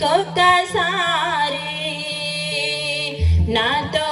ఇంకొకసారి నాతో